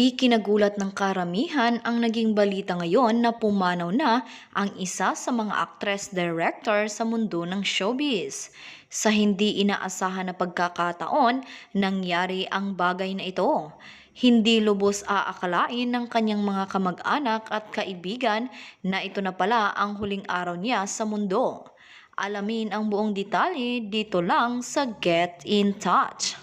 Ikinagulat ng karamihan ang naging balita ngayon na pumanaw na ang isa sa mga actress-director sa mundo ng showbiz. Sa hindi inaasahan na pagkakataon, nangyari ang bagay na ito. Hindi lubos aakalain ng kanyang mga kamag-anak at kaibigan na ito na pala ang huling araw niya sa mundo. Alamin ang buong detalye dito lang sa Get in Touch.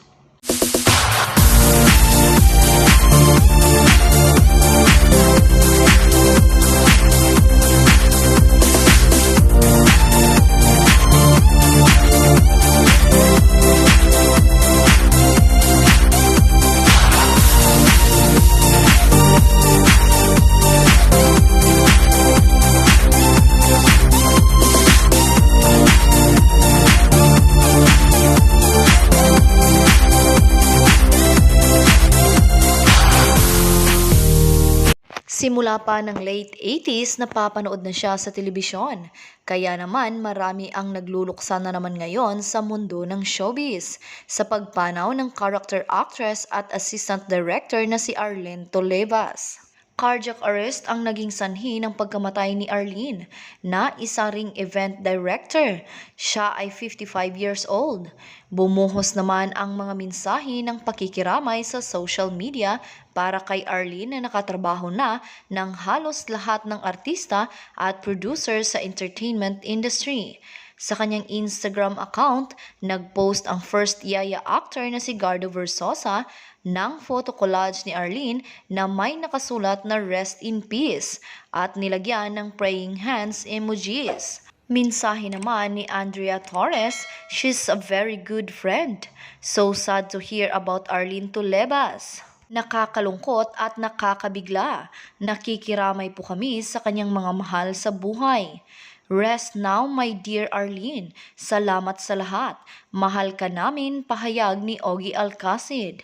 Simula pa ng late 80s, napapanood na siya sa telebisyon. Kaya naman marami ang nagluluksa na naman ngayon sa mundo ng showbiz sa pagpanaw ng character actress at assistant director na si Arlene Tolevas. Cardiac arrest ang naging sanhi ng pagkamatay ni Arlene na isa ring event director. Siya ay 55 years old. Bumuhos naman ang mga mensahe ng pakikiramay sa social media para kay Arlene na nakatrabaho na ng halos lahat ng artista at producer sa entertainment industry. Sa kanyang Instagram account, nag-post ang first yaya actor na si Gardo Versosa ng photo collage ni Arlene na may nakasulat na rest in peace at nilagyan ng praying hands emojis. Minsahe naman ni Andrea Torres, she's a very good friend. So sad to hear about Arlene Tulebas. Nakakalungkot at nakakabigla. Nakikiramay po kami sa kanyang mga mahal sa buhay. Rest now, my dear Arlene. Salamat sa lahat. Mahal ka namin, pahayag ni Ogie Alcacid.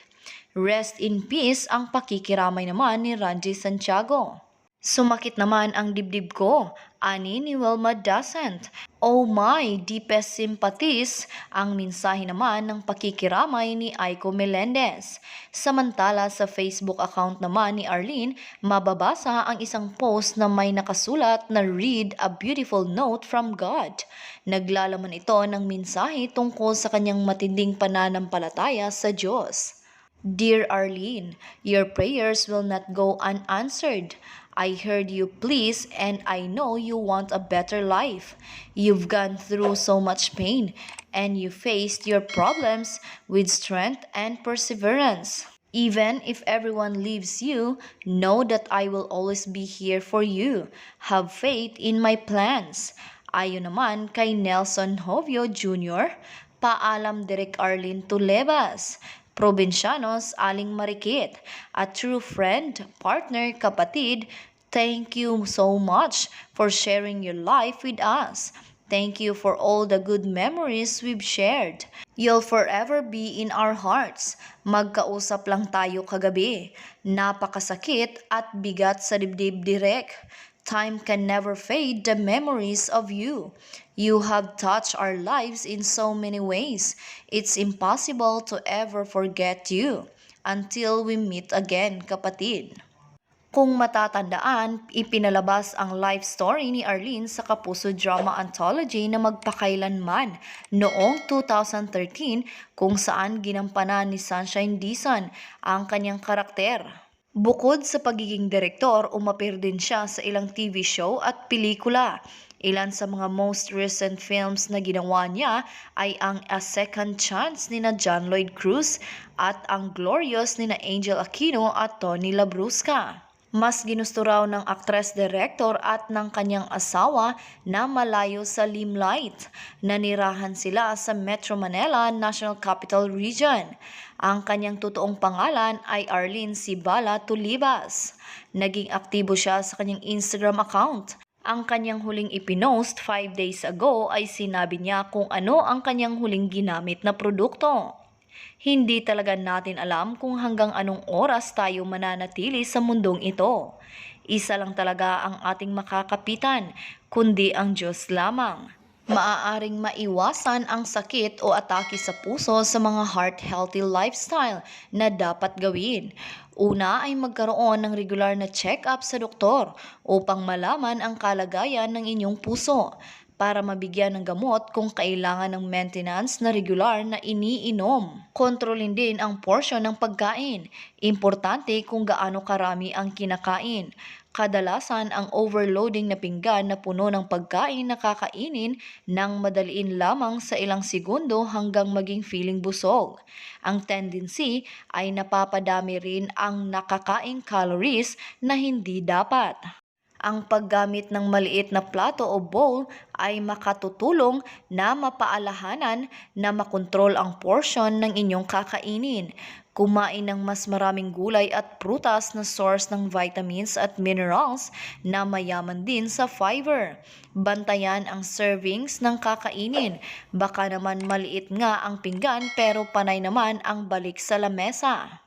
Rest in peace ang pakikiramay naman ni Ranji Santiago. Sumakit naman ang dibdib ko, ani ni Wilma Dasent. Oh my, deepest sympathies ang mensahe naman ng pakikiramay ni Aiko Melendez. Samantala sa Facebook account naman ni Arlene, mababasa ang isang post na may nakasulat na Read a beautiful note from God. Naglalaman ito ng mensahe tungkol sa kanyang matinding pananampalataya sa Diyos. Dear Arlene, your prayers will not go unanswered. I heard you please and I know you want a better life. You've gone through so much pain and you faced your problems with strength and perseverance. Even if everyone leaves you, know that I will always be here for you. Have faith in my plans. Ayon naman kay Nelson Hovio Jr., paalam Direk Arlene Tulebas. Provincianos Aling Marikit, a true friend, partner, kapatid, thank you so much for sharing your life with us. Thank you for all the good memories we've shared. You'll forever be in our hearts. Magkausap lang tayo kagabi. Napakasakit at bigat sa dibdib direk. Time can never fade the memories of you. You have touched our lives in so many ways. It's impossible to ever forget you until we meet again, kapatid. Kung matatandaan, ipinalabas ang life story ni Arlene sa Kapuso Drama Anthology na magpakailanman noong 2013 kung saan ginampanan ni Sunshine Dizon ang kanyang karakter. Bukod sa pagiging direktor, umapir din siya sa ilang TV show at pelikula. Ilan sa mga most recent films na ginawa niya ay ang A Second Chance ni na John Lloyd Cruz at ang Glorious ni na Angel Aquino at Tony Labrusca. Mas ginusto raw ng actress-director at ng kanyang asawa na malayo sa limelight. Nanirahan sila sa Metro Manila National Capital Region. Ang kanyang totoong pangalan ay Arlene Sibala Tulibas. Naging aktibo siya sa kanyang Instagram account. Ang kanyang huling ipinost 5 days ago ay sinabi niya kung ano ang kanyang huling ginamit na produkto. Hindi talaga natin alam kung hanggang anong oras tayo mananatili sa mundong ito. Isa lang talaga ang ating makakapitan, kundi ang Diyos lamang. Maaaring maiwasan ang sakit o atake sa puso sa mga heart-healthy lifestyle na dapat gawin. Una ay magkaroon ng regular na check-up sa doktor upang malaman ang kalagayan ng inyong puso para mabigyan ng gamot kung kailangan ng maintenance na regular na iniinom. Kontrolin din ang portion ng pagkain. Importante kung gaano karami ang kinakain. Kadalasan ang overloading na pinggan na puno ng pagkain na kakainin ng madaliin lamang sa ilang segundo hanggang maging feeling busog. Ang tendency ay napapadami rin ang nakakaing calories na hindi dapat. Ang paggamit ng maliit na plato o bowl ay makatutulong na mapaalahanan na makontrol ang portion ng inyong kakainin. Kumain ng mas maraming gulay at prutas na source ng vitamins at minerals na mayaman din sa fiber. Bantayan ang servings ng kakainin. Baka naman maliit nga ang pinggan pero panay naman ang balik sa lamesa.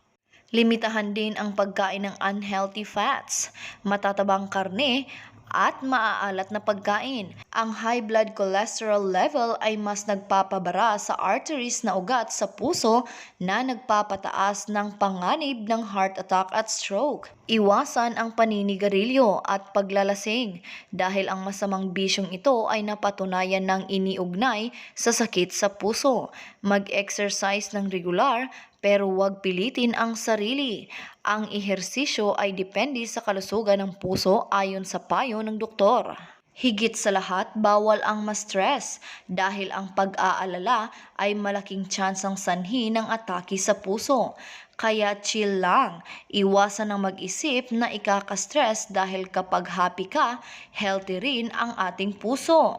Limitahan din ang pagkain ng unhealthy fats, matatabang karne, at maaalat na pagkain. Ang high blood cholesterol level ay mas nagpapabara sa arteries na ugat sa puso na nagpapataas ng panganib ng heart attack at stroke. Iwasan ang paninigarilyo at paglalasing dahil ang masamang bisyong ito ay napatunayan ng iniugnay sa sakit sa puso. Mag-exercise ng regular pero huwag pilitin ang sarili. Ang ehersisyo ay depende sa kalusugan ng puso ayon sa payo ng doktor. Higit sa lahat, bawal ang ma-stress dahil ang pag-aalala ay malaking tsansang sanhi ng atake sa puso. Kaya chill lang, iwasan ang mag-isip na ikaka-stress dahil kapag happy ka, healthy rin ang ating puso.